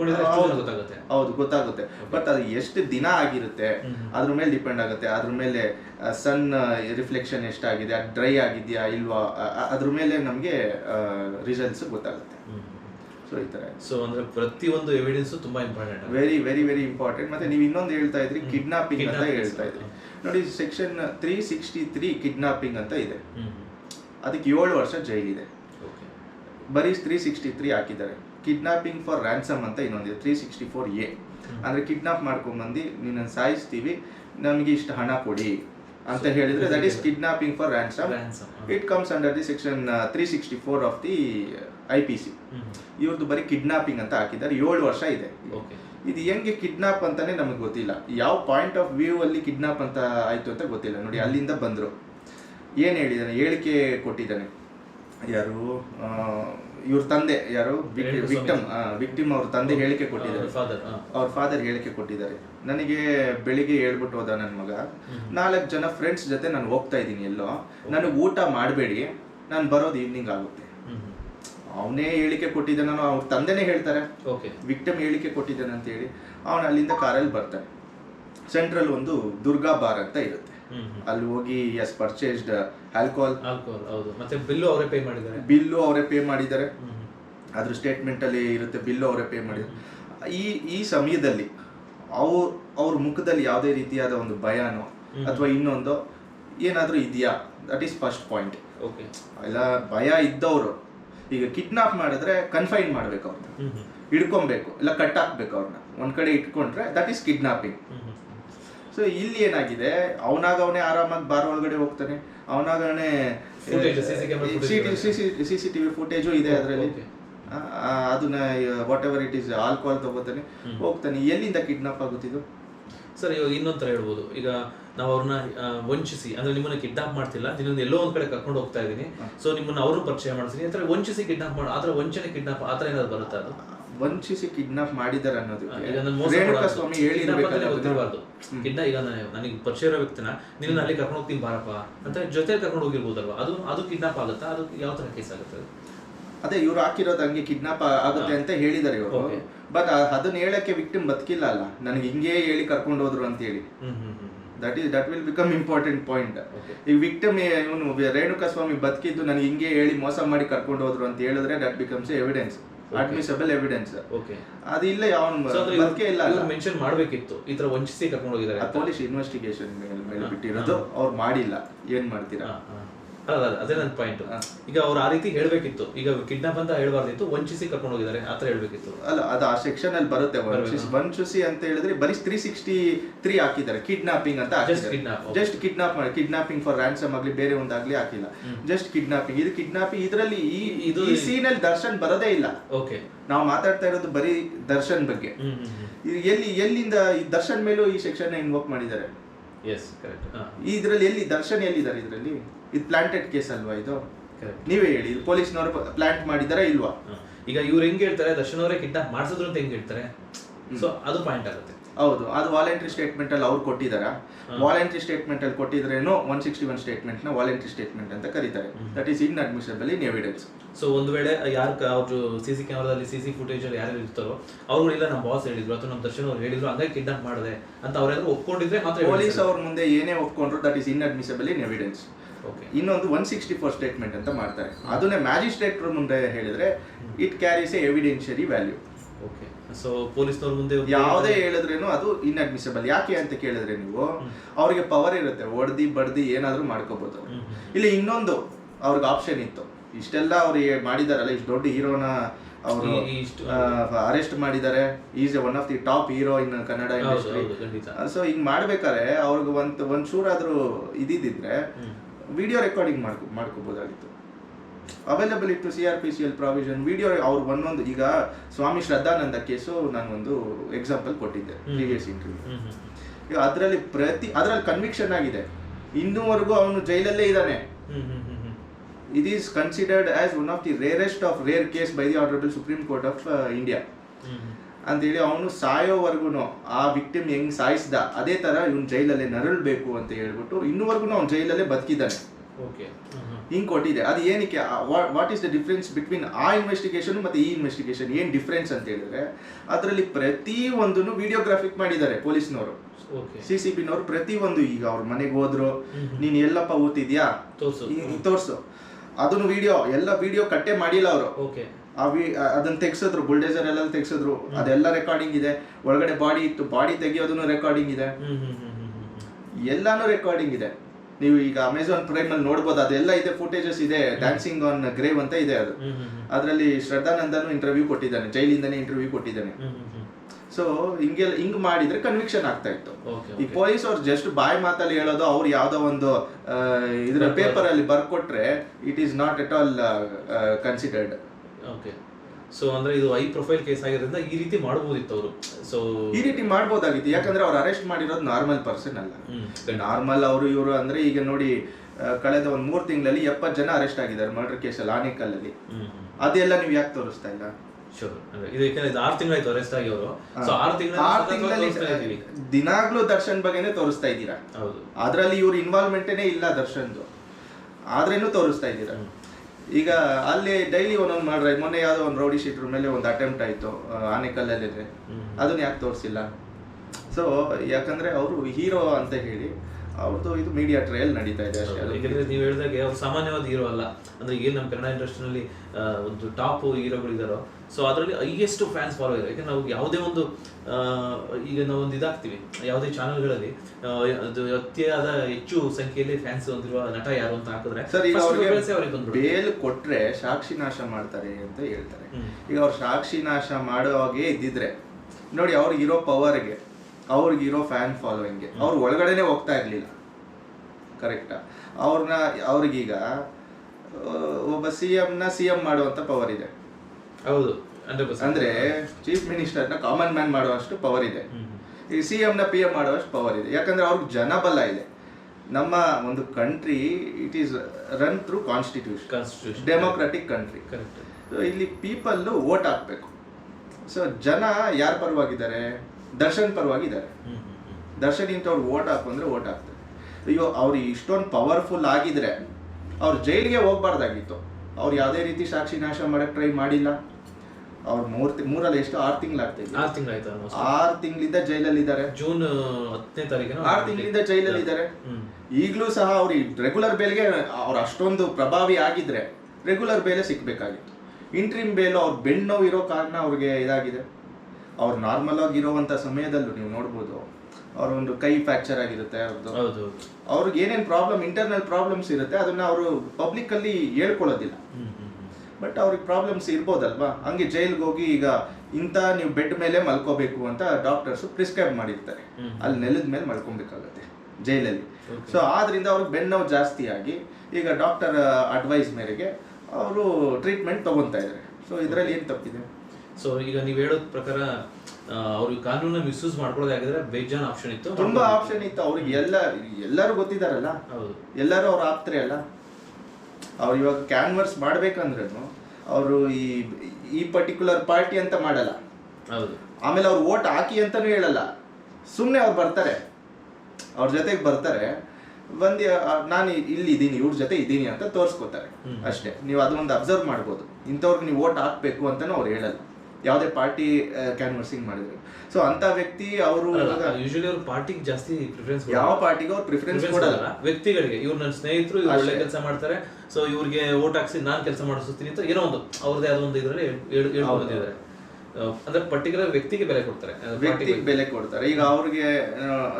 ಗೊತ್ತಾಗುತ್ತೆ. ಹೌದು ಗೊತ್ತಾಗುತ್ತೆ. ಬಟ್ ಅದು ಎಷ್ಟು ದಿನ ಆಗಿರುತ್ತೆ. ಅದ್ರ ಮೇಲೆ ಡಿಪೆಂಡ್ ಆಗುತ್ತೆ. ಅದ್ರ ಮೇಲೆ ಸನ್ ರಿಫ್ಲೆಕ್ಷನ್ ಎಷ್ಟಾಗಿದೆ ಅದು ಡ್ರೈ ಆಗಿದೆಯಾ ಇಲ್ವಾ ಅದ್ರ ಮೇಲೆ ನಮಗೆ ರಿಸಲ್ಟ್ಸ್ ಗೊತ್ತಾಗುತ್ತೆ. ಸೊ ಈ ತರ ಸೊ ಅಂದ್ರೆ ಪ್ರತಿಯೊಂದು ಎವಿಡೆನ್ಸ್ ತುಂಬಾ important very very very important ಮತ್ತೆ ನೀವು ಇನ್ನೊಂದು ಹೇಳ್ತಾ ಇದ್ರಿ ಕಿಡ್ನಾಪಿಂಗ್ ಅಂತ ಹೇಳ್ತಾ. ಇದ್ರಿ. ನೋಡಿ section three sixty three kidnapping ಅಂತ ಇದೆ. ಅದಕ್ಕೆ ಏಳು ವರ್ಷ ಜೈಲಿದೆ. ಓಕೆ ಬರೀ ತ್ರೀ ಸಿಕ್ಸ್ಟಿ ತ್ರೀ ಹಾಕಿದ್ದಾರೆ. ಕಿಡ್ನಾಪಿಂಗ್ ಫಾರ್ ರ್ಯಾನ್ಸಮ್ ಅಂತ ಇನ್ನೊಂದಿದೆ ತ್ರೀ ಸಿಕ್ಸ್ಟಿ ಫೋರ್ ಎ ಅಂದ್ರೆ ಕಿಡ್ನಾಪ್ ಮಾಡ್ಕೊಂಡ್ಬಂದು ನಿನ್ನನ್ನು ಸಾಯಿಸ್ತೀವಿ ನಮಗೆ ಇಷ್ಟು ಹಣ ಕೊಡಿ. ಅಂತ ಹೇಳಿದ್ರೆ that is kidnapping for ransom it comes under the section three sixty four of the I P C ಇವ್ರದ್ದು ಬರೀ ಕಿಡ್ನಾಪಿಂಗ್ ಅಂತ ಹಾಕಿದ್ದಾರೆ. ಏಳು ವರ್ಷ ಇದೆ. ಓಕೆ ಇದು ಹೆಂಗೆ ಕಿಡ್ನಾಪ್ ಅಂತಾನೆ ನಮಗೆ ಗೊತ್ತಿಲ್ಲ. ಯಾವ ಪಾಯಿಂಟ್ ಆಫ್ ವ್ಯೂ ಅಲ್ಲಿ ಕಿಡ್ನಾಪ್ ಅಂತ ಆಯ್ತು ಅಂತ ಗೊತ್ತಿಲ್ಲ. ನೋಡಿ ಅಲ್ಲಿಂದ ಬಂದರು. ಏನು ಹೇಳಿದಾನೆ ಹೇಳಿಕೆ ಕೊಟ್ಟಿದ್ದಾನೆ. ಯಾರು? ಇವ್ರ ತಂದೆ ಯಾರು? ವಿಕ್ಟಮ್. ವಿಕ್ಟಿಮ್ ಅವ್ರ ತಂದೆ ಹೇಳಿಕೆ ಕೊಟ್ಟಿದ್ದಾರೆ. ಅವ್ರ ಫಾದರ್ ಹೇಳಿಕೆ ಕೊಟ್ಟಿದ್ದಾರೆ. ನನಗೆ ಬೆಳಿಗ್ಗೆ ಹೇಳ್ಬಿಟ್ಟು ಹೋದ ನನ್ನ ಮಗ ನಾಲ್ಕು ಜನ ಫ್ರೆಂಡ್ಸ್ ಜೊತೆ ನಾನು ಹೋಗ್ತಾ ಇದ್ದೀನಿ ಎಲ್ಲೋ. ನನಗೆ ಊಟ ಮಾಡಬೇಡಿ ನಾನು ಬರೋದು ಈವ್ನಿಂಗ್ ಆಗುತ್ತೆ. ಅವನೇ ಹೇಳಿಕೆ ಕೊಟ್ಟಿದ್ದಾನೆ ಅವ್ರ ತಂದೆನೇ ಹೇಳ್ತಾರೆ. ಓಕೆ. ವಿಕ್ಟಮ್ ಹೇಳಿಕೆ ಕೊಟ್ಟಿದ್ದಾನೆ ಅಂತ ಹೇಳಿ ಅವನು ಅಲ್ಲಿಂದ ಕಾರಲ್ಲಿ ಬರ್ತಾನೆ. ಸೆಂಟ್ರಲ್ ಒಂದು ದುರ್ಗಾ ಬಾರ್ ಅಂತ ಇರುತ್ತೆ. ಅಲ್ಲಿ ಹೋಗಿ ಎಸ್ ಪರ್ಚೇಸ್ಡ್ ಆಲ್ಕೋಹಾಲ್ ಆಲ್ಕೋಹಾಲ್ ಹೌದು. ಮತ್ತೆ ಬಿಲ್ಲು ಅವರೇ ಪೇ ಮಾಡಿದ್ದಾರೆ. ಬಿಲ್ಲು ಅವರೇ ಪೇ ಮಾಡಿದ್ದಾರೆ. ಅದ್ರ ಸ್ಟೇಟ್ಮೆಂಟ್ ಅಲ್ಲಿ ಇರುತ್ತೆ ಬಿಲ್ಲು ಅವರೇ ಪೇ ಮಾಡಿದ್ದಾರೆ ಈ ಈ ಸಮಯದಲ್ಲಿ ಅವ್ರ ಅವ್ರ ಮುಖದಲ್ಲಿ ಯಾವುದೇ ರೀತಿಯಾದ ಒಂದು ಭಯನೋ ಅಥವಾ ಇನ್ನೊಂದು ಏನಾದರೂ ಇದೆಯಾ? That is first point okay ಎಲ್ಲ ಭಯ ಇದ್ದವರು. ಈಗ ಕಿಡ್ನಾಪ್ ಮಾಡಿದ್ರೆ ಕನ್ಫೈನ್ ಮಾಡ್ಬೇಕು ಅವ್ರನ್ನ. ಹಿಡ್ಕೊಬೇಕು ಇಲ್ಲ ಕಟ್ ಹಾಕ್ಬೇಕು ಅವ್ರನ್ನ ಒಂದ್ ಕಡೆ ಇಟ್ಕೊಂಡ್ರೆ ದಟ್ ಈಸ್ ಕಿಡ್ನಾಪಿಂಗ್. ಸೊ ಇಲ್ಲಿ ಏನಾಗಿದೆ? ಅವನಾಗ ಅವನೇ ಆರಾಮಾಗಿ ಬಾರ್ ಒಳಗಡೆ ಹೋಗ್ತಾನೆ. ಅವನಾಗವನೇ ಸಿ ಸಿ ಟಿವಿ ಫುಟೇಜು ಇದೆ. ಅದರಲ್ಲಿ. ಅದನ್ನ whatever it is alcohol ತಗೋತಾನೆ. ಹೋಗ್ತಾನೆ. ಎಲ್ಲಿಂದ ಕಿಡ್ನಾಪ್ ಆಗುತ್ತಿದ್ದು ಸರ್ ಇವಾಗ ಇನ್ನೊಂದು ಹೇಳ್ಬೋದು. ಈಗ ನಾವು ಅವ್ರನ್ನ ವಂಚಿಸಿ ಅಂದ್ರೆ ನಿಮ್ಮನ್ನ ಕಿಡ್ನಾಪ್ ಮಾಡ್ತಿಲ್ಲ. ನಿನ್ನೊಂದು ಎಲ್ಲೋ ಒಂದ್ ಕಡೆ ಕರ್ಕೊಂಡು ಹೋಗ್ತಾ ಇದೀನಿ. ಸೊ ನಿಮ್ಮನ್ನ ಅವರು ಪರಿಚಯ ಮಾಡ್ತೀನಿ ಆತರ ವಂಚಿಸಿ ಕಿಡ್ನಾಪ್ ಮಾಡಿ ಆತರ ವಂಚನೆ ಕಿಡ್ನಾಪ್ ಆತರ ಏನಾದ್ರು ಬರುತ್ತಾ ಅದು? ವಂಚಿಸಿ ಕಿಡ್ನಾಪ್ ಮಾಡಿದ್ದಾರೆ ಅನ್ನೋದಕ್ಕೆ ಮೋಸ ರೇಣುಕಾ ಸ್ವಾಮಿ ಗೊತ್ತಿರಬಾರ್ದು. ಈಗ ನನಗೆ ಪರಿಚಯ ಇರೋ ವ್ಯಕ್ತಿನ ನಿನ್ನ ಅಲ್ಲಿ ಕರ್ಕೊಂಡು ಹೋಗ್ತೀನಿ ಬಾರಪ್ಪ ಅಂತ ಜೊತೆ ಕರ್ಕೊಂಡು ಹೋಗಿರ್ಬೋದಲ್ವಾ? ಅದು ಅದು ಕಿಡ್ನಾಪ್ ಆಗುತ್ತಾ? ಅದು ಯಾವ ತರ ಕೇಸ್ ಆಗುತ್ತೆ? ಅದು? ಇವ್ರು ಹಾಕಿರೋದು ಹಂಗೆ ಕಿಡ್ನಾಪ್ ಆಗುತ್ತೆ ಅಂತ ಹೇಳಿದಾರೆ ಇವರು. ಬಟ್ ಅದನ್ನ ಹೇಳಕ್ಕೆ ವಿಕ್ಟಿಮ್ ಬದುಕಿಲ್ಲ ಅಲ್ಲ. ನನಗೆ ಹಿಂಗೆ ಹೇಳಿ ಕರ್ಕೊಂಡು ಹೋದ್ರು ಅಂತ ಹೇಳಿ. That is that will become important point ಈ ವಿಕ್ಟಮ್ ಇವನು ರೇಣುಕಾ ಸ್ವಾಮಿ ಬದುಕಿದ್ದು ನನಗೆ ಹಿಂಗೆ ಹೇಳಿ ಮೋಸ ಮಾಡಿ ಕರ್ಕೊಂಡು ಹೋದ್ರು ಅಂತ ಹೇಳಿದ್ರೆ that becomes evidence. Admissible evidence okay ಅದು ಇಲ್ಲ ಯಾವ ಬದುಕೇ ಇಲ್ಲ ಮೆನ್ಷನ್ ಮಾಡಬೇಕಿತ್ತು. ಈ ತರ ವಂಚಿಸಿ ಕರ್ಕೊಂಡು ಹೋಗಿದ್ದಾರೆ. ಪೊಲೀಸ್ ಇನ್ವೆಸ್ಟಿಗೇಷನ್ ಮೇಲೆ ಬಿಟ್ಟಿರೋದು ಅವ್ರು ಮಾಡಿಲ್ಲ. ಏನ್ ಮಾಡ್ತೀರಾ? ಅದೇ ನನ್ನ ಪಾಯಿಂಟ್. ಈಗ ಅವ್ರು ಆ ರೀತಿ ಹೇಳ್ಬೇಕಿತ್ತು. ಈಗ ಕಿಡ್ನಾಪ್ ಅಂತ ಹೇಳ್ಬಾರ್ದಿತ್ತು ವಂಚಿಸಿ ಕರ್ಕೊಂಡು ಹೋಗಿದ್ದಾರೆ ಆತರ ಹೇಳ್ಬೇಕಿತ್ತು. ಅಲ್ಲ ಅದು ಆ ಸೆಕ್ಷನ್ ಅಲ್ಲಿ ಬರುತ್ತೆ ವಂಚಿಸಿ ವಂಚುಸಿ ಅಂತ ಹೇಳಿದ್ರೆ ಬರೀ ತ್ರೀ ಸಿಕ್ಸ್ಟಿ ತ್ರೀ ಹಾಕಿದ್ದಾರೆ ಕಿಡ್ನಾಪಿಂಗ್ ಅಂತ ಜಸ್ಟ್ ಕಿಡ್ನಾಪ್ ಮಾಡಿ ಕಿಡ್ನಾಪಿಂಗ್ ಫಾರ್ ರ್ಯಾನ್ಸಮ್ ಆಗ್ಲಿ ಬೇರೆ ಒಂದಾಗ್ಲಿ ಹಾಕಿಲ್ಲ. ಜಸ್ಟ್ ಕಿಡ್ನಾಪಿಂಗ್ ಇದು ಕಿಡ್ನಾಪಿಂಗ್ ಇದರಲ್ಲಿ ಈ ಇದು- ಈ ಸೀನ್ ಅಲ್ಲಿ ದರ್ಶನ್ ಬರೋದೇ ಇಲ್ಲ. ಓಕೆ ನಾವು ಮಾತಾಡ್ತಾ ಇರೋದು ಬರೀ ದರ್ಶನ್ ಬಗ್ಗೆ. ಎಲ್ಲಿ ಎಲ್ಲಿಂದ ಈ ದರ್ಶನ್ ಮೇಲೂ ಈ ಸೆಕ್ಷನ್ ಇನ್ವೋಕ್ ಮಾಡಿದ್ದಾರೆ? ಎಸ್ ಕರೆಕ್ಟ್ ಇದ್ರಲ್ಲಿ ಎಲ್ಲಿ ದರ್ಶನ್ ಎಲ್ಲಿದ್ದಾರೆ ಇದರಲ್ಲಿ? ಇದು ಪ್ಲಾಂಟೆಡ್ ಕೇಸ್ ಅಲ್ವಾ ಇದು? ಕರೆಕ್ಟ್ ನೀವೇ ಹೇಳಿ ಇದು ಪೊಲೀಸ್ನವರು ಪ್ಲಾಂಟ್ ಮಾಡಿದಾರ ಇಲ್ವಾ? ಈಗ ಇವ್ರು ಹೆಂಗ್ ಹೇಳ್ತಾರೆ ದರ್ಶನ್ ಅವರೇ ಕಿಡ್ನಾಪ್ ಮಾಡಿಸಿದ್ರು ಅಂತ ಹೆಂಗ್ ಹೇಳ್ತಾರೆ? ಸೊ ಅದು ಪಾಯಿಂಟ್ ಆಗುತ್ತೆ. ಹೌದು ಅದು ವಾಲಂಟ್ರಿ ಸ್ಟೇಟ್ಮೆಂಟ್ ಅಲ್ಲಿ ಅವ್ರು ಕೊಟ್ಟಿದಾರ. ವಾಲಂಟ್ರಿ ಸ್ಟೇಟ್ಮೆಂಟ್ ಅಲ್ಲಿ ಕೊಟ್ಟಿದ್ರೇನು ಒನ್ ಸಿಕ್ಸ್ಟಿ ಒನ್ ಸ್ಟೇಟ್ಮೆಂಟ್ನ ವಾಲಂಟ್ರಿ ಸ್ಟೇಟ್ಮೆಂಟ್ ಅಂತ ಕರೀತಾರೆ. That is inadmissible in evidence so ಒಂದು ವೇಳೆ ಯಾರು ಅವರು ಸಿ ಸಿ ಕ್ಯಾಮರಾದಲ್ಲಿ ಸಿ ಸಿ ಫುಟೇಜ್ ಅಲ್ಲಿ ಯಾರು ಇರ್ತಾರೋ ಅವ್ರು ಇಲ್ಲ ನಮ್ಮ ಬಾಸ್ ಹೇಳಿದ್ರು ಅಥವಾ ನಮ್ಮ ದರ್ಶನ್ ಅವ್ರು ಹೇಳಿದ್ರು ಹಂಗಾಗಿ ಕಿಡ್ನಾಪ್ ಮಾಡಿದೆ ಅಂತ ಅವ್ರೆಲ್ಲರೂ ಒಪ್ಕೊಂಡಿದ್ರೆ ಮಾತ್ರ ಪೊಲೀಸ್ ಅವ್ರ ಮುಂದೆ ಏನೇ ಒಪ್ಕೊಂಡ್ರು that is inadmissible in evidence ಇನ್ನೊಂದು ಒನ್ ಸಿಕ್ಸ್ಟಿ ಫೋರ್ ಸ್ಟೇಟ್ಮೆಂಟ್ ಅಂತ ಮಾಡ್ತಾರೆ. ಅದನ್ನೇ ಮ್ಯಾಜಿಸ್ಟ್ರೇಟ್ ಮುಂದೆ ಹೇಳಿದ್ರೆ it carries a evidentiary value okay so ಪೊಲೀಸ್ನವ್ರ ಮುಂದೆ ಯಾವುದೇ ಹೇಳಿದ್ರೇನು ಅದು ಇನ್ಅಡ್ಮಿಸಬಲ್ ಯಾಕೆ ಅಂತ ಕೇಳಿದ್ರೆ ನೀವು ಅವ್ರಿಗೆ ಪವರ್ ಇರುತ್ತೆ. ಹೊಡ್ದಿ ಬಡ್ದಿ ಏನಾದ್ರೂ ಮಾಡ್ಕೋಬೋದು. ಇಲ್ಲಿ ಇನ್ನೊಂದು ಅವ್ರಿಗೆ ಆಪ್ಷನ್ ಇತ್ತು. ಇಷ್ಟೆಲ್ಲ ಅವ್ರಿಗೆ ಮಾಡಿದಾರಲ್ಲ ಇಷ್ಟು ದೊಡ್ಡ ಹೀರೋನ ಅವರು ಅರೆಸ್ಟ್ ಮಾಡಿದ್ದಾರೆ. Is a one of the top hero in Kannada industry. So ಹಿಂಗ್ ಮಾಡ್ಬೇಕಾದ್ರೆ ಅವ್ರಿಗೆ ಒಂದ್ ಒಂದ್ ಚೂರಾದ್ರೂ ಇದಿದ್ರೆ. ವಿಡಿಯೋ ರೆಕಾರ್ಡಿಂಗ್ ಮಾಡ್ಕೊ ಮಾಡ್ಕೋಬೋದಾಗಿತ್ತು ಅವೈಲಬಲ್ ಇತ್ತು C R P C L provision video ಅವ್ರು ಒಂದೊಂದು ಈಗ ಸ್ವಾಮಿ ಶ್ರದ್ಧಾನಂದ ಕೇಸು ನಾನು ಒಂದು ಎಕ್ಸಾಂಪಲ್ ಕೊಟ್ಟಿದ್ದೆ. ಪ್ರೀವಿಯಸ್ ಇಂಟರ್ವ್ಯೂ ಈಗ ಅದರಲ್ಲಿ ಪ್ರತಿ ಅದರಲ್ಲಿ ಕನ್ವಿಕ್ಷನ್ ಆಗಿದೆ ಇನ್ನೂವರೆಗೂ ಅವನು ಜೈಲಲ್ಲೇ ಇದ್ದಾನೆ. It is considered as one of the rarest of rare case by the honourable supreme court of India. ಅಂತೇಳಿ ಅವನು ಸಾಯೋವರೆಗೂ ಆ ವಿಕ್ಟಿಮ್ ಹೆಂಗೆ ಸಾಯಿಸ್ದ ಅದೇ ಥರ ಇವನು ಜೈಲಲ್ಲೇ ನರಳಬೇಕು ಅಂತ ಹೇಳ್ಬಿಟ್ಟು ಇನ್ನುವರೆಗೂ ಅವ್ನು ಜೈಲಲ್ಲೇ ಬದುಕಿದ್ದಾನೆ. ಓಕೆ. ಹ್ಮ್. ಕೊಟ್ಟಿದೆ. ಅದು ಏನಕ್ಕೆ what is the difference between ಆ ಇನ್ವೆಸ್ಟಿಗೇಷನ್ ಮತ್ತು ಈ ಇನ್ವೆಸ್ಟಿಗೇಷನ್ ಏನು ಡಿಫ್ರೆನ್ಸ್ ಅಂತ ಹೇಳಿದ್ರೆ ಅದರಲ್ಲಿ ಪ್ರತಿ ಒಂದನ್ನು ವಿಡಿಯೋಗ್ರಾಫಿಕ್ ಮಾಡಿದ್ದಾರೆ ಪೊಲೀಸ್ನವರು. ಓಕೆ. ಸಿ ಸಿ ಬಿನವರು ಪ್ರತಿ ಒಂದು ಈಗ ಅವ್ರ ಮನೆಗೆ ಹೋದ್ರು ನೀನು ಎಲ್ಲಪ್ಪ ಓದ್ತಿದ್ಯಾ ತೋರ್ಸು. ಅದನ್ನು ವಿಡಿಯೋ ಎಲ್ಲ ವಿಡಿಯೋ ಕಟ್ಟೆ ಮಾಡಿಲ್ಲ ಅವರು. ಓಕೆ ಆ ವಿ ಅದನ್ನ ತೆಗ್ಸಿದ್ರು ಬುಲ್ಡೇಸರ್ ಎಲ್ಲ ತೆಗ್ಸಿದ್ರು. ಅದೆಲ್ಲ ರೆಕಾರ್ಡಿಂಗ್ ಇದೆ. ಒಳಗಡೆ ಬಾಡಿ ಇತ್ತು. ಬಾಡಿ ತೆಗಿಯೋದನ್ನು ರೆಕಾರ್ಡಿಂಗ್ ಇದೆ. ಎಲ್ಲಾನು ರೆಕಾರ್ಡಿಂಗ್ ಇದೆ. ನೀವು ಈಗ ಅಮೆಝಾನ್ ಪ್ರೈಮ್ ಅಲ್ಲಿ ನೋಡ್ಬೋದು. ಅದೆಲ್ಲ ಇದೆ ಫುಟೇಜಸ್ ಇದೆ. ಡ್ಯಾನ್ಸಿಂಗ್ ಆನ್ ಗ್ರೇವ್ ಅಂತ ಇದೆ ಅದು. ಅದರಲ್ಲಿ ಶ್ರದ್ಧಾನಂದನು ಇಂಟರ್ವ್ಯೂ ಕೊಟ್ಟಿದ್ದಾನೆ. ಜೈಲಿಂದನೇ ಇಂಟರ್ವ್ಯೂ ಕೊಟ್ಟಿದ್ದಾನೆ. ಸೊ ಹಿಂಗೆ ಹಿಂಗ್ ಮಾಡಿದ್ರೆ ಕನ್ವಿಕ್ಷನ್ ಆಗ್ತಾ ಇತ್ತು. ಈ ಪೊಲೀಸ್ ಅವ್ರು ಜಸ್ಟ್ ಬಾಯ್ ಮಾತಲ್ಲಿ ಹೇಳೋದು ಅವ್ರು ಯಾವ್ದೋ ಒಂದು ಇದರ ಪೇಪರ್ ಅಲ್ಲಿ ಬರ್ಕೊಟ್ರೆ it is not at all considered okay so ಅಂದ್ರೆ ಇದು ಐ ಪ್ರೊಫೈಲ್ ಕೇಸ್ ಆಗಿರೋದ್ರಿಂದ ಈ ರೀತಿ ಮಾಡಬಹುದಿತ್ತು ಅವರು. ಸೊ ಈ ರೀತಿ ಮಾಡ್ಬೋದಾಗಿತ್ತು. ಯಾಕಂದ್ರೆ ಅವ್ರು ಅರೆಸ್ಟ್ ಮಾಡಿರೋದು ನಾರ್ಮಲ್ ಪರ್ಸನ್ ಅಲ್ಲ. ನಾರ್ಮಲ್ ಅವರು ಇವರು ಅಂದ್ರೆ ಈಗ ನೋಡಿ ಕಳೆದ ಒಂದು ಮೂರ್ ತಿಂಗಳಲ್ಲಿ ಎಪ್ಪತ್ತು ಜನ ಅರೆಸ್ಟ್ ಆಗಿದ್ದಾರೆ ಮರ್ಡರ್ ಕೇಸಲ್ಲಿ ಆನೇಕಲ್ಲಲ್ಲಿ. ಅದೆಲ್ಲ ನೀವು ಯಾಕೆ ತೋರಿಸ್ತಾ ಇಲ್ಲ? ದಿನಾಗ್ಲೂ ದರ್ಶನ್ ಬಗ್ಗೆನೇ ತೋರಿಸ್ತಾ ಇದ್ದೀರಾ? ಹೌದು. ಅದ್ರಲ್ಲಿ ಇವ್ರ ಇನ್ವಾಲ್ವ್ಮೆಂಟೇನೆ ಇಲ್ಲ ದರ್ಶನ್ದು. ಆದ್ರೇನು ತೋರಿಸ್ತಾ ಇದ್ದೀರಾ. ಈಗ ಅಲ್ಲಿ ಡೈಲಿ ಒಂದೊಂದು ಮಾಡ್ರೆ ಮೊನ್ನೆ ಯಾವ್ದೋ ಒಂದು ರೌಡಿ ಶೀಟ್ರ ಮೇಲೆ ಒಂದು ಅಟೆಂಪ್ಟ್ ಆಯ್ತು ಆನೆಕಲ್ಲಲ್ಲಿದೆ ಅದನ್ನ ಯಾಕೆ ತೋರಿಸಿಲ್ಲ? ಸೊ ಯಾಕಂದ್ರೆ ಅವರು ಹೀರೋ ಅಂತ ಹೇಳಿ ಅವ್ರದ್ದು ಇದು ಮೀಡಿಯಾ ಟ್ರಯಲ್ ನಡೀತಾ ಇದೆ ಅಷ್ಟೇ. ಯಾಕಂದ್ರೆ ನೀವು ಹೇಳಿದಾಗೆ ಅವ್ರು ಸಾಮಾನ್ಯವಾದ ಹೀರೋ ಅಲ್ಲ. ಅಂದ್ರೆ ಏನ್ ನಮ್ಮ ಕನ್ನಡ ಇಂಡಸ್ಟ್ರಿನಲ್ಲಿ ಒಂದು ಟಾಪ್ ಹೀರೋಗಳು ಇದಾರೋ. ಸೊ ಅದರಲ್ಲಿ ಹೈಯೆಸ್ಟ್ ಫ್ಯಾನ್ಸ್ ಫಾಲೋ ಇದೆ ಯಾಕಂದ್ರೆ ನಾವು ಯಾವುದೇ ಒಂದು ಈಗ ನಾವು ಒಂದು ಇದಾಗ್ತೀವಿ. ಯಾವುದೇ ಚಾನೆಲ್ಗಳಲ್ಲಿ ಅದು ಅತಿಯಾದ ಹೆಚ್ಚು ಸಂಖ್ಯೆಯಲ್ಲಿ ಫ್ಯಾನ್ಸ್ ಹೊಂದಿರುವ ನಟ ಯಾರು ಅಂತ ಹಾಕಿದ್ರೆ ಈಗ ಬೇಲ್ ಕೊಟ್ರೆ ಸಾಕ್ಷಿ ನಾಶ ಮಾಡ್ತಾರೆ ಅಂತ ಹೇಳ್ತಾರೆ. ಈಗ ಅವ್ರು ಸಾಕ್ಷಿ ನಾಶ ಮಾಡುವಾಗೆ ಇದ್ದಿದ್ರೆ ನೋಡಿ ಅವ್ರಿಗೆ ಇರೋ ಪವರ್ಗೆ ಅವ್ರಿಗಿರೋ ಫ್ಯಾನ್ ಫಾಲೋಯಿಂಗ್ಗೆ ಅವ್ರು ಒಳಗಡೆನೆ ಹೋಗ್ತಾ ಇರಲಿಲ್ಲ. ಕರೆಕ್ಟಾ ಅವ್ರನ್ನ ಅವ್ರಿಗೀಗ ಒಬ್ಬ ಸಿ ಎಂನ ಸಿ ಎಂ ಮಾಡುವಂಥ ಪವರ್ ಇದೆ. ಹೌದು ಅಂದ್ರೆ ಚೀಫ್ ಮಿನಿಸ್ಟರ್ನ ಕಾಮನ್ ಮ್ಯಾನ್ ಮಾಡುವಷ್ಟು ಪವರ್ ಇದೆ. ಈ ಸಿ ಎಂನ ಪಿ ಎಂ ಮಾಡುವಷ್ಟು ಪವರ್ ಇದೆ. ಯಾಕಂದ್ರೆ ಅವ್ರಿಗೆ ಜನಬಲ ಇದೆ. ನಮ್ಮ ಒಂದು country it is run through constitution constitution democratic country correct so ಇಲ್ಲಿ ಪೀಪಲ್ ವೋಟ್ ಹಾಕ್ಬೇಕು. ಸೊ ಜನ ಯಾರ ಪರವಾಗಿದ್ದಾರೆ? ದರ್ಶನ್ ಪರವಾಗಿದ್ದಾರೆ. ದರ್ಶನ್ ಇಂಥವ್ರು ವೋಟ್ ಹಾಕು ಅಂದ್ರೆ ಓಟ್ ಹಾಕ್ತಾರೆ. ಅಯ್ಯೋ ಅವ್ರು ಇಷ್ಟೊಂದು ಪವರ್ಫುಲ್ ಆಗಿದ್ರೆ ಅವ್ರು ಜೈಲಿಗೆ ಹೋಗ್ಬಾರ್ದಾಗಿತ್ತು. ಅವ್ರು ಯಾವುದೇ ರೀತಿ ಸಾಕ್ಷಿ ನಾಶ ಮಾಡಕ್ ಟ್ರೈ ಮಾಡಿಲ್ಲ. ಅವ್ರು ಮೂರ್ ಮೂರಲ್ಲಿ ಎಷ್ಟು? ಆರು ತಿಂಗಳಾಗ್ತೈತೆ ಆರು ತಿಂಗಳಾಯ್ತು ಆರ್ ಆರು ತಿಂಗಳಿಂದ ಜೈಲಲ್ಲಿ ಇದ್ದಾರೆ ಜೂನ್ ಹತ್ತನೇ ತಾರೀಕು ಆರು ತಿಂಗಳಿಂದ ಜೈಲಲ್ಲಿ ಇದ್ದಾರೆ ಈಗಲೂ ಸಹ ಅವ್ರು ರೆಗ್ಯುಲರ್ ಬೇಲ್ಗೆ ಅವ್ರು ಅಷ್ಟೊಂದು ಪ್ರಭಾವಿ ಆಗಿದ್ರೆ ರೆಗ್ಯುಲರ್ ಬೇಲೆ ಸಿಕ್ಬೇಕಾಗಿತ್ತು. ಇಂಟ್ರಿಮ್ ಬೇಲು ಅವ್ರ ನೋವು ಇರೋ ಕಾರಣ ಅವ್ರಿಗೆ ಇದಾಗಿದೆ. ಅವ್ರು ನಾರ್ಮಲ್ ಆಗಿ ಇರುವಂತ ಸಮಯದಲ್ಲೂ ನೀವು ನೋಡ್ಬೋದು. ಅವ್ರ ಒಂದು ಕೈ ಫ್ರಾಕ್ಚರ್ ಆಗಿರುತ್ತೆ ಅವ್ರದ್ದು ಹೌದು ಅವ್ರಿಗೆ ಏನೇನು ಪ್ರಾಬ್ಲಮ್ ಇಂಟರ್ನಲ್ ಪ್ರಾಬ್ಲಮ್ಸ್ ಇರುತ್ತೆ ಅದನ್ನ ಅವರು ಪಬ್ಲಿಕ್ ಅಲ್ಲಿ ಹೇಳ್ಕೊಳ್ಳೋದಿಲ್ಲ. ಬಟ್ ಅವ್ರಿಗೆ ಪ್ರಾಬ್ಲಮ್ಸ್ ಇರ್ಬೋದಲ್ವಾ? ಹಂಗೆ ಜೈಲ್ಗೆ ಹೋಗಿ ಈಗ ಇಂಥ ನೀವು ಬೆಡ್ ಮೇಲೆ ಮಲ್ಕೋಬೇಕು ಅಂತ ಡಾಕ್ಟರ್ಸ್ ಪ್ರಿಸ್ಕ್ರೈಬ್ ಮಾಡಿರ್ತಾರೆ. ಅಲ್ಲಿ ನೆಲದ ಮೇಲೆ ಮಲ್ಕೊಬೇಕಾಗತ್ತೆ ಜೈಲಲ್ಲಿ. ಸೊ ಆದ್ರಿಂದ ಅವ್ರಿಗೆ ಬೆನ್ನೋವು ಜಾಸ್ತಿ ಆಗಿ ಈಗ ಡಾಕ್ಟರ್ ಅಡ್ವೈಸ್ ಮೇರೆಗೆ ಅವರು ಟ್ರೀಟ್ಮೆಂಟ್ ತಗೊತಾ ಇದ್ದಾರೆ. ಸೊ ಇದರಲ್ಲಿ ಏನು ತಪ್ಪಿದೆ? ಸೊ ಈಗ ನೀವು ಹೇಳೋದ್ ಪ್ರಕಾರ ಅವ್ರಿಗೆ ಕಾನೂನ ಮಿಸ್ಯೂಸ್ ಮಾಡ್ಕೊಳ್ಳೋದಾಗಿದ್ರೆ ಬೇಜಾನ್ ಆಪ್ಷನ್ ಇತ್ತು ತುಂಬಾ ಆಪ್ಷನ್ ಇತ್ತು. ಅವ್ರಿಗೆ ಎಲ್ಲ ಎಲ್ಲರೂ ಗೊತ್ತಿದಾರಲ್ಲ? ಹೌದು. ಎಲ್ಲರೂ ಅವ್ರು ಆಪ್ತರೆ ಅಲ್ಲ? ಅವ್ರು ಇವಾಗ ಕ್ಯಾನ್ವರ್ಸ್ ಮಾಡ್ಬೇಕಂದ್ರೂ ಅವರು ಈ ಈ ಪರ್ಟಿಕ್ಯುಲರ್ ಪಾರ್ಟಿ ಅಂತ ಮಾಡಲ್ಲ. ಹೌದು. ಆಮೇಲೆ ಅವ್ರು ಓಟ್ ಹಾಕಿ ಅಂತಾನೂ ಹೇಳಲ್ಲ. ಸುಮ್ಮನೆ ಅವ್ರು ಬರ್ತಾರೆ. ಅವ್ರ ಜೊತೆಗೆ ಬರ್ತಾರೆ. ಬಂದು ನಾನು ಇಲ್ಲಿ ಇದ್ದೀನಿ ಇವ್ರ ಜೊತೆ ಇದ್ದೀನಿ ಅಂತ ತೋರಿಸ್ಕೋತಾರೆ. ಅಷ್ಟೇ. ನೀವು ಅದೊಂದು ಅಬ್ಸರ್ವ್ ಮಾಡ್ಬೋದು. ಇಂಥವ್ರಿಗೆ ನೀವು ಓಟ್ ಹಾಕ್ಬೇಕು ಅಂತಾನು ಅವ್ರು ಹೇಳಲ್ಲ. ಯಾವುದೇ ಪಾರ್ಟಿ ಕ್ಯಾನ್ವರ್ಸಿಂಗ್ ಮಾಡಿದ್ರು. ಸೊ ಅಂತ ವ್ಯಕ್ತಿ ಅವರು ಯೂಶಲಿ ಅವ್ರ ಪಾರ್ಟಿಗೆ ಜಾಸ್ತಿ ಪ್ರಿಫರೆನ್ಸ್ ಯಾವ ಪಾರ್ಟಿಗೆ ಅವ್ರು ಪ್ರಿಫರೆನ್ಸ್ ಕೊಡಲ್ಲ. ವ್ಯಕ್ತಿಗಳಿಗೆ ಇವ್ರು ನನ್ನ ಸ್ನೇಹಿತರು ಇವ್ರು ಒಳ್ಳೆ ಕೆಲಸ ಮಾಡ್ತಾರೆ. ಸೊ ಇವ್ರಿಗೆ ಓಟ್ ಹಾಕ್ಸಿ ನಾನು ಕೆಲಸ ಮಾಡಿಸ್ತೀನಿ ಅಂತ ಏನೋ ಒಂದು ಅವ್ರದೇ ಆದ ಒಂದು ಇದರಲ್ಲಿ ಹೇಳ್- ಹೇಳ್ಕೊಂಡ್ ಹೌದು. ಅಂದ್ರೆ ಪರ್ಟಿಕ್ಯುಲರ್ ವ್ಯಕ್ತಿಗೆ ಬೆಲೆ ಕೊಡ್ತಾರೆ. ವ್ಯಕ್ತಿಗೆ ಬೆಲೆ ಕೊಡ್ತಾರೆ. ಈಗ ಅವ್ರಿಗೆ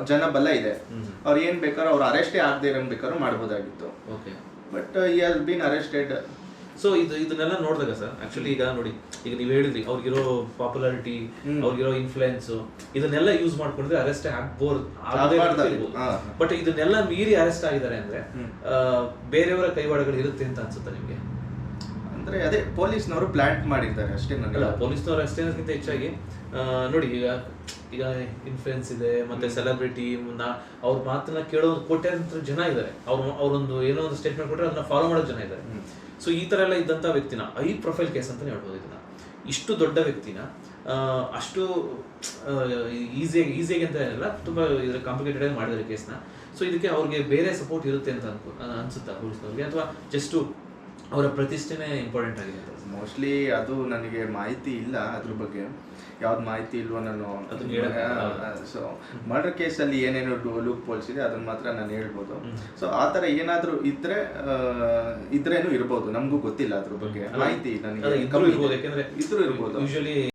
ಜನ ಬಲ ಇದೆ. ಅವ್ರ ಏನ್ ಬೇಕಾದ್ರೂ ಅವ್ರು ಅರೆಸ್ಟೇ ಆಗದೆ ಇರಂಗ್ ಬೇಕಾದ್ರೂ ಮಾಡ್ಬೋದಾಗಿತ್ತು. ಓಕೆ ಬಟ್ ಈ ಹಸ್ ಬೀನ್ ಅರೆಸ್ಟೆಡ್ ಸೊ ಇದು ಇದನ್ನೆಲ್ಲ ನೋಡಿದಾಗ ಸರ್ ಆಕ್ಚುಲಿ ಈಗ ನೋಡಿ ಈಗ ನೀವು ಹೇಳಿದ್ರಿ ಅವ್ರಿಗಿರೋ ಪಾಪ್ಯುಲಾರಿಟಿ. ಅವ್ರಿಗಿರೋ ಇನ್ಫ್ಲೂಯೆನ್ಸ್ ಇದನ್ನೆಲ್ಲ ಯೂಸ್ ಮಾಡ್ಕೊಂಡ್ರೆ ಅರೆಸ್ಟ್ ಆಗ್ಬೋದು. ಬಟ್ ಇದನ್ನೆಲ್ಲ ಮೀರಿ ಅರೆಸ್ಟ್ ಆಗಿದ್ದಾರೆ ಅಂದ್ರೆ ಬೇರೆಯವರ ಕೈವಾಡಗಳು ಇರುತ್ತೆ ಅಂತ ಅನ್ಸುತ್ತೆ ನಿಮಗೆ? ಅಂದ್ರೆ ಅದೇ ಪೊಲೀಸ್ನವರು ಪ್ಲಾಂಟ್ ಮಾಡಿದ್ದಾರೆ ಅಷ್ಟೇ ನನಗೆ. ಪೊಲೀಸ್ನವರು ಪೊಲೀಸ್ನವ್ರು ಅಷ್ಟೇ ಅನ್ನೋದಕ್ಕಿಂತ ಹೆಚ್ಚಾಗಿ ನೋಡಿ ಈಗ ಈಗ ಇನ್ಫ್ಲುಯೆನ್ಸ್ ಇದೆ ಮತ್ತೆ ಸೆಲೆಬ್ರಿಟಿ ಅವ್ರ ಮಾತನ್ನ ಕೇಳೋ ಕೋಟ್ಯಾಂತರ ಜನ ಇದ್ದಾರೆ. ಅವ್ರ ಅವ್ರೊಂದು ಏನೋ ಒಂದು ಸ್ಟೇಟ್ಮೆಂಟ್ ಕೊಟ್ಟರೆ ಅದನ್ನ ಫಾಲೋ ಮಾಡೋ ಜನ ಇದ್ದಾರೆ. ಸೊ ಈ ತರ ಎಲ್ಲ ಇದ್ದಂತ ವ್ಯಕ್ತಿನ, ಐ ಪ್ರೊಫೈಲ್ ಕೇಸ್ ಅಂತಲೇ ಹೇಳ್ಬೋದು ಇದನ್ನ. ಇಷ್ಟು ದೊಡ್ಡ ವ್ಯಕ್ತಿನ ಅಷ್ಟು ಈಸಿಯಾಗಿ ಈಸಿಯಾಗಿ ಅಂತ ಏನಿಲ್ಲ, ತುಂಬ ಇದ್ರ ಕಾಂಪ್ಲಿಕೇಟೆಡ್ ಆಗಿ ಕೇಸ್ನ. ಸೊ ಇದಕ್ಕೆ ಅವ್ರಿಗೆ ಬೇರೆ ಸಪೋರ್ಟ್ ಇರುತ್ತೆ ಅಂತ ಅನ್ಕೋ ಅನ್ಸುತ್ತೆ ಪೊಲೀಸ್ನವ್ರಿಗೆ? ಅಥವಾ ಜಸ್ಟ್ ಅವರ ಪ್ರತಿಷ್ಠೆನೇ ಇಂಪಾರ್ಟೆಂಟ್ ಆಗಿದೆ ಮೋಸ್ಟ್ಲಿ ಅದು ನನಗೆ ಮಾಹಿತಿ ಇಲ್ಲ ಅದ್ರ ಬಗ್ಗೆ. ಯಾವ್ದು ಮಾಹಿತಿ ಇಲ್ವೋ ನಾನು. ಸೊ ಮರ್ಡರ್ ಕೇಸಲ್ಲಿ ಏನೇನು ಲುಕ್ ಪೋಲ್ಸ್ ಇದೆ ಅದನ್ನ ಮಾತ್ರ ನಾನು ಹೇಳ್ಬೋದು. ಸೊ ಆ ಥರ ಏನಾದರೂ ಇದ್ರೆ ಇದ್ರೇನು ಇರ್ಬೋದು. ನಮಗೂ ಗೊತ್ತಿಲ್ಲ ಅದ್ರ ಬಗ್ಗೆ. ಮಾಹಿತಿ ನನಗೆ ಇದ್ರೂ ಇರ್ಬೋದು